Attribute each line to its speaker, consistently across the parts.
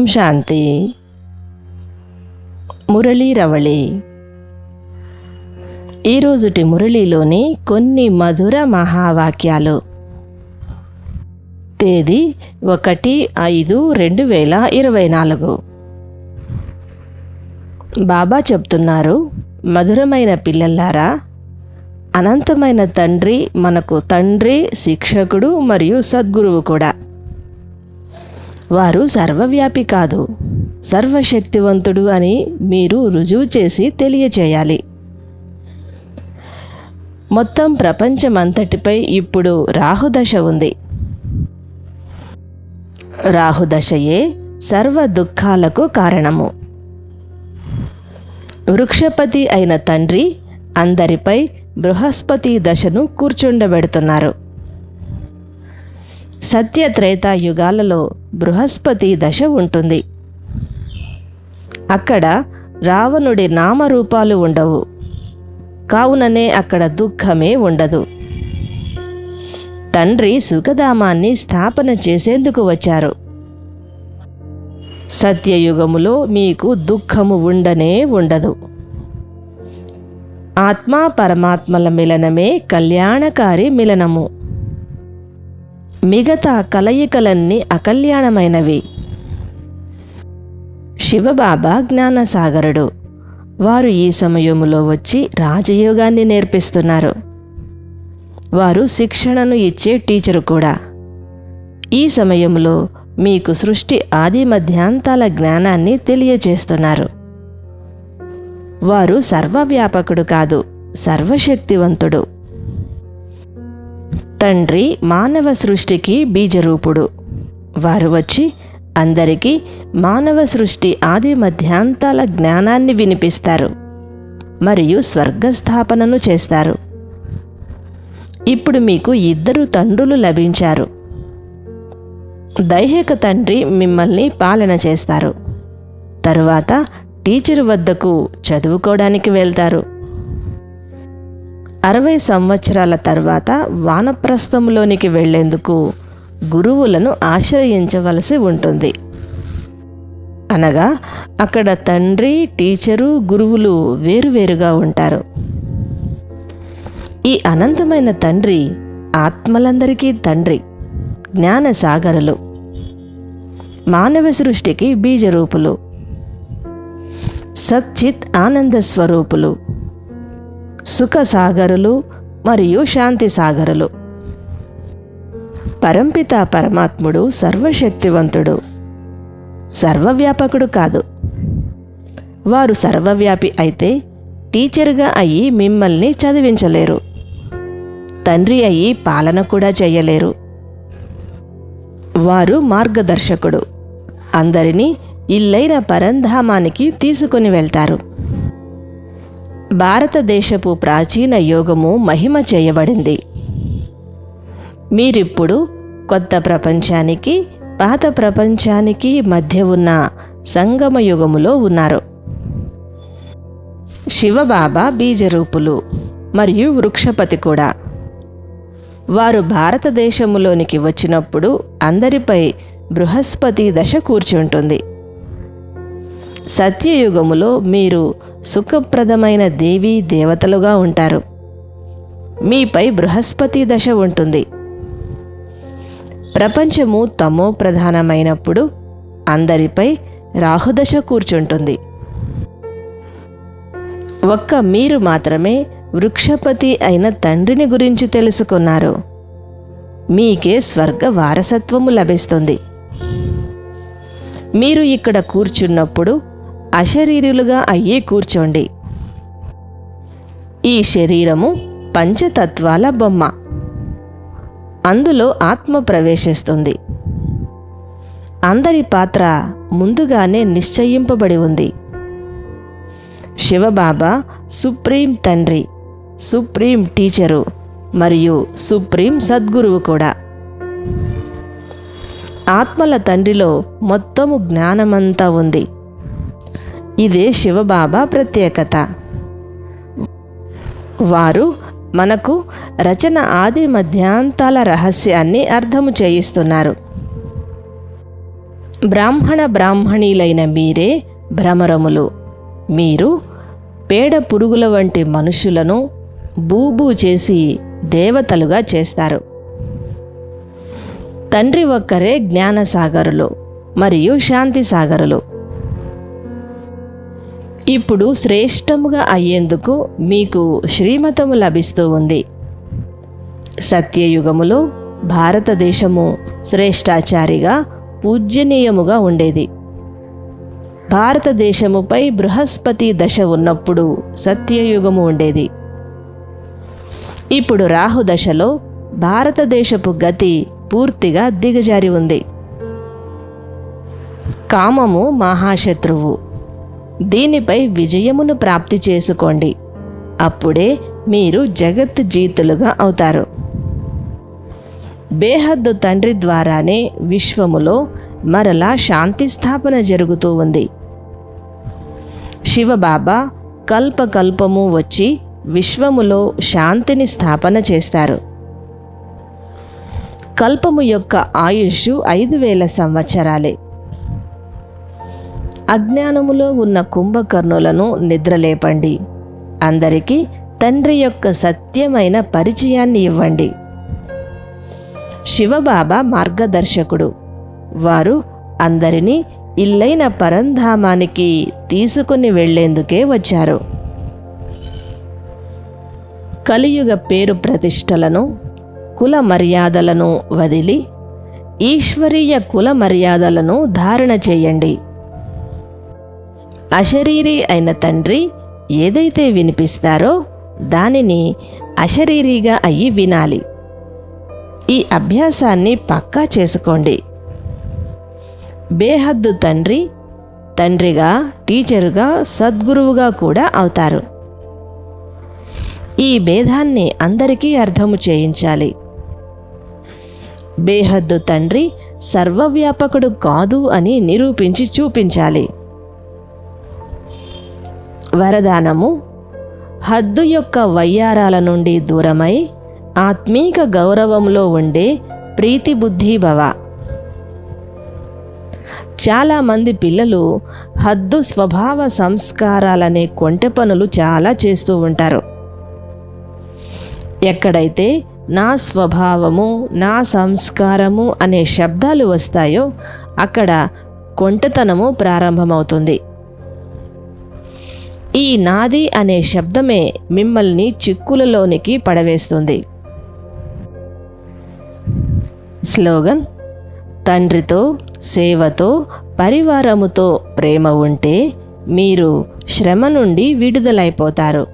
Speaker 1: ఓం శాంతి. మురళీ రవళి. ఈరోజుటి మురళీలోని కొన్ని మధుర మహావాక్యాలు. తేదీ ఒకటి ఐదు రెండు వేల ఇరవై నాలుగు. బాబా చెప్తున్నారు మధురమైన పిల్లలారా అనంతమైన తండ్రి మనకు తండ్రి శిక్షకుడు మరియు సద్గురువు కూడా. వారు సర్వవ్యాపి కాదు సర్వశక్తివంతుడు అని మీరు రుజువు చేసి తెలియచేయాలి. మొత్తం ప్రపంచమంతటిపై ఇప్పుడు రాహుదశ ఉంది. రాహుదశయే సర్వ దుఃఖాలకు కారణము. వృక్షపతి అయిన తండ్రి అందరిపై బృహస్పతి దశను కూర్చుండబెడుతున్నారు. సత్యత్రేతా యుగాలలో బృహస్పతి దశ ఉంటుంది. అక్కడ రావణుడి నామరూపాలు ఉండవు. కావుననే అక్కడ దుఃఖమే ఉండదు. తండ్రి సుఖధామాన్ని స్థాపన చేసేందుకు వచ్చారు. సత్యయుగములో మీకు దుఃఖము ఉండనే ఉండదు. ఆత్మా పరమాత్మల మిలనమే కళ్యాణకారి మిలనము. మిగతా కలయికలన్నీ అకల్యాణమైనవి. శివబాబా జ్ఞానసాగరుడు. వారు ఈ సమయములో వచ్చి రాజయోగాన్ని నేర్పిస్తున్నారు. వారు శిక్షణను ఇచ్చే టీచరు కూడా. ఈ సమయంలో మీకు సృష్టి ఆది మధ్యాంతాల జ్ఞానాన్ని తెలియచేస్తున్నారు. వారు సర్వవ్యాపకుడు కాదు సర్వశక్తివంతుడు. తండ్రి మానవ సృష్టికి బీజరూపుడు. వారు వచ్చి అందరికీ మానవ సృష్టి ఆది మధ్యాంతాల జ్ఞానాన్ని వినిపిస్తారు మరియు స్వర్గస్థాపనను చేస్తారు. ఇప్పుడు మీకు ఇద్దరు తండ్రులు లభించారు. దైహిక తండ్రి మిమ్మల్ని పాలన చేస్తారు. తరువాత టీచర్ వద్దకు చదువుకోవడానికి వెళ్తారు. అరవై సంవత్సరాల తర్వాత వానప్రస్థంలోనికి వెళ్ళేందుకు గురువులను ఆశ్రయించవలసి ఉంటుంది. అనగా అక్కడ తండ్రి టీచరు గురువులు వేరువేరుగా ఉంటారు. ఈ అనంతమైన తండ్రి ఆత్మలందరికీ తండ్రి జ్ఞానసాగరులు మానవ సృష్టికి బీజరూపులు సచ్చిత్ ఆనంద స్వరూపులు సుఖసాగరులు మరియు శాంతి సాగరులు పరంపిత పరమాత్ముడు సర్వశక్తివంతుడు. సర్వవ్యాపకుడు కాదు. వారు సర్వవ్యాపి అయితే టీచర్గా అయ్యి మిమ్మల్ని చదివించలేరు. తండ్రి అయ్యి పాలన కూడా చేయలేరు. వారు మార్గదర్శకుడు. అందరినీ ఇల్లైన పరంధామానికి తీసుకొని వెళ్తారు. భారతదేశపు ప్రాచీన యోగము మహిమ చేయబడింది. మీరిప్పుడు కొత్త ప్రపంచానికి పాత ప్రపంచానికి మధ్య ఉన్న సంగమ యుగములో ఉన్నారు. శివబాబా బీజరూపులు మరియు వృక్షపతి కూడా. వారు భారతదేశములోనికి వచ్చినప్పుడు అందరిపై బృహస్పతి దశ కూర్చుంటుంది. సత్యయుగములో మీరు సుఖప్రదమైన దేవీ దేవతలుగా ఉంటారు. మీపై బృహస్పతి దశ ఉంటుంది. ప్రపంచము తమో ప్రధానమైనప్పుడు అందరిపై రాహుదశ కూర్చుంటుంది. ఒక్క మీరు మాత్రమే వృక్షపతి అయిన తండ్రిని గురించి తెలుసుకున్నారు. మీకే స్వర్గ వారసత్వము లభిస్తుంది. మీరు ఇక్కడ కూర్చున్నప్పుడు అశరీరులుగా అయ్యి కూర్చోండి. ఈ శరీరము పంచతత్వాల బొమ్మ. అందులో ఆత్మ ప్రవేశిస్తుంది. అందరి పాత్ర ముందుగానే నిశ్చయింపబడి ఉంది. శివబాబా సుప్రీం తండ్రి సుప్రీం టీచరు మరియు సుప్రీం సద్గురువు కూడా. ఆత్మల తండ్రిలో మొత్తము జ్ఞానమంతా ఉంది. ఇదే శివబాబా ప్రత్యేకత. వారు మనకు రచన ఆది మధ్యాంతాల రహస్యాన్ని అర్థము చేయిస్తున్నారు. బ్రాహ్మణ బ్రాహ్మణీలైన మీరే భ్రమరములు. మీరు పేడ పురుగుల వంటి మనుషులను బూబూ చేసి దేవతలుగా చేస్తారు. తండ్రి ఒక్కరే జ్ఞానసాగరులు మరియు శాంతి సాగరులు ఇప్పుడు శ్రేష్టముగా అయ్యేందుకు మీకు శ్రీమతము లభిస్తూ ఉంది. సత్యయుగములో భారతదేశము శ్రేష్టాచారిగా పూజ్యనీయముగా ఉండేది. భారతదేశముపై బృహస్పతి దశ ఉన్నప్పుడు సత్యయుగము ఉండేది. ఇప్పుడు రాహు దశలో భారతదేశపు గతి పూర్తిగా దిగజారి ఉంది. కామము మహాశత్రువు. దీనిపై విజయమును ప్రాప్తి చేసుకోండి. అప్పుడే మీరు జగత్ జీతులుగా అవుతారు. బేహద్దు తండ్రి ద్వారానే విశ్వములో మరలా శాంతి స్థాపన జరుగుతూ ఉంది. శివబాబా కల్పకల్పము వచ్చి విశ్వములో శాంతిని స్థాపన చేస్తారు. కల్పము యొక్క ఆయుష్ ఐదు వేల సంవత్సరాలే. అజ్ఞానములో ఉన్న కుంభకర్ణులను నిద్రలేపండి. అందరికీ తండ్రి యొక్క సత్యమైన పరిచయాన్ని ఇవ్వండి. శివబాబా మార్గదర్శకుడు. వారు అందరినీ ఇల్లైన పరంధామానికి తీసుకుని వెళ్ళేందుకే వచ్చారు. కలియుగ పేరు ప్రతిష్టలను కుల మర్యాదలను వదిలి ఈశ్వరీయ కుల మర్యాదలను ధారణ చేయండి. అశరీరి అయిన తండ్రి ఏదైతే వినిపిస్తారో దానిని అశరీరిగా అయ్యి వినాలి. ఈ అభ్యాసాన్ని పక్కా చేసుకోండి. బేహద్దు తండ్రి తండ్రిగా టీచరుగా సద్గురువుగా కూడా అవుతారు. ఈ భేదాన్ని అందరికీ అర్థము చేయించాలి. బేహద్దు తండ్రి సర్వవ్యాపకుడు కాదు అని నిరూపించి చూపించాలి. వరదానము. హద్దు యొక్క వయ్యారాల నుండి దూరమై ఆత్మీక గౌరవంలో ఉండే ప్రీతి బుద్ధి భవ. చాలామంది పిల్లలు హద్దు స్వభావ సంస్కారాలనే కొంటె పనులు చాలా చేస్తూ ఉంటారు. ఎక్కడైతే నా స్వభావము నా సంస్కారము అనే శబ్దాలు వస్తాయో అక్కడ కొంటెతనము ప్రారంభమవుతుంది. ఈ నాది అనే శబ్దమే మిమ్మల్ని చిక్కులలోనికి పడవేస్తుంది. స్లోగన్ తండ్రితో సేవతో పరివారముతో ప్రేమ ఉంటే మీరు శ్రమ నుండి విడుదలైపోతారు.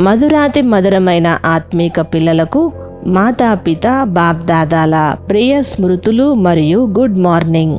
Speaker 1: మధురాతి మధురమైన ఆత్మీక పిల్లలకు మాతాపిత బాప్దాదాల ప్రియ స్మృతులు మరియు గుడ్ మార్నింగ్.